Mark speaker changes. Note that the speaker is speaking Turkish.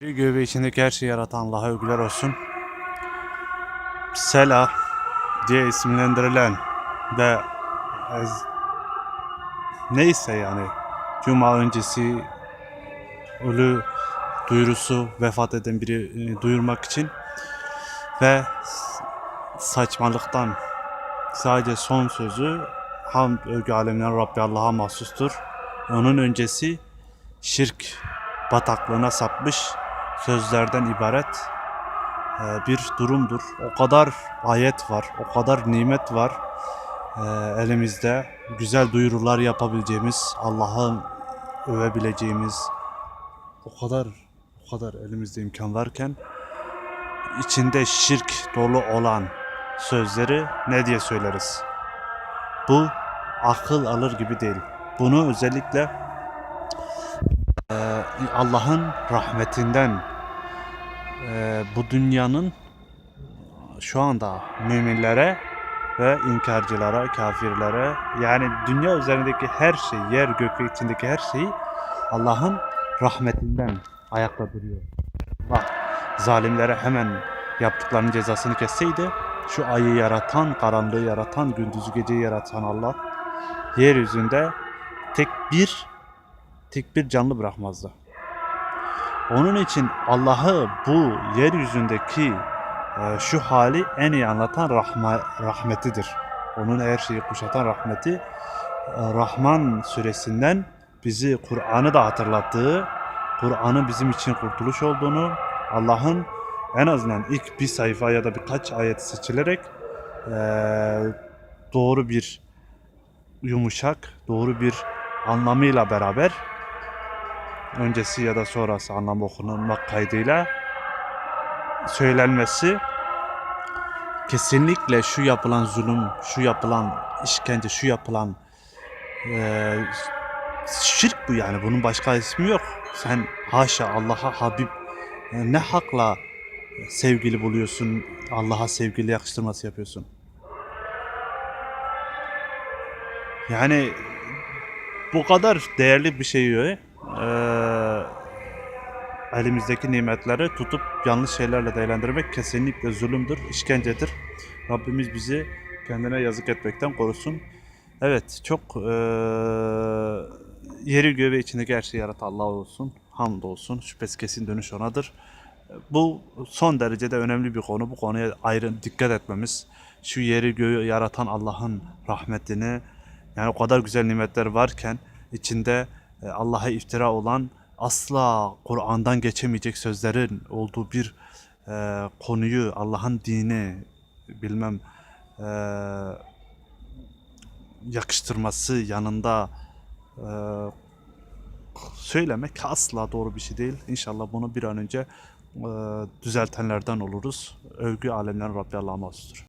Speaker 1: Göğü ve içindeki her şeyi yaratan Allah'a övgüler olsun. Sela diye isimlendirilen ve ez- neyse yani Cuma öncesi ölü duyurusu vefat eden biri e, duyurmak için ve saçmalıktan sadece son sözü hamd övgü aleminin Rabbi Allah'a mahsustur. Onun öncesi şirk bataklığına sapmış sözlerden ibaret e, bir durumdur. O kadar ayet var, o kadar nimet var e, elimizde. Güzel duyurular yapabileceğimiz, Allah'ı övebileceğimiz o kadar o kadar elimizde imkan varken içinde şirk dolu olan sözleri ne diye söyleriz? Bu akıl alır gibi değil. Bunu özellikle e, Allah'ın rahmetinden e, bu dünyanın şu anda müminlere ve inkarcılara, kafirlere yani dünya üzerindeki her şey, yer gök ve içindeki her şeyi Allah'ın rahmetinden ayakta duruyor. Bak zalimlere hemen yaptıklarının cezasını kesseydi şu ayı yaratan, karanlığı yaratan, gündüzü geceyi yaratan Allah yeryüzünde tek bir tek bir canlı bırakmazdı. Onun için Allah'ı bu yeryüzündeki e, şu hali en iyi anlatan rahma, rahmetidir. Onun her şeyi kuşatan rahmeti e, Rahman suresinden bizi Kur'an'ı da hatırlattığı, Kur'an'ın bizim için kurtuluş olduğunu, Allah'ın en azından ilk bir sayfa ya da birkaç ayet seçilerek e, doğru bir yumuşak, doğru bir anlamıyla beraber öncesi ya da sonrası anlam okunmak kaydıyla söylenmesi kesinlikle şu yapılan zulüm, şu yapılan işkence, şu yapılan eee, şirk bu yani. Bunun başka ismi yok. Sen haşa Allah'a Habib e, ne hakla sevgili buluyorsun, Allah'a sevgili yakıştırması yapıyorsun. Yani bu kadar değerli bir şeyi eee, elimizdeki nimetleri tutup yanlış şeylerle değerlendirmek kesinlikle zulümdür, işkencedir. Rabbimiz bizi kendine yazık etmekten korusun. Evet, çok eee, yeri göğü içindeki her şeyi yaratan Allah olsun, hamd olsun. Şüphesiz kesin dönüş onadır. Bu son derecede önemli bir konu. Bu konuya ayrı dikkat etmemiz. Şu yeri göğü yaratan Allah'ın rahmetini, yani o kadar güzel nimetler varken içinde e, Allah'a iftira olan asla Kur'an'dan geçemeyecek sözlerin olduğu bir e, konuyu Allah'ın dini bilmem e, yakıştırması yanında e, söylemek asla doğru bir şey değil. İnşallah bunu bir an önce e, düzeltenlerden oluruz. Övgü alemlerin Rabbi Allah'a mahsustur.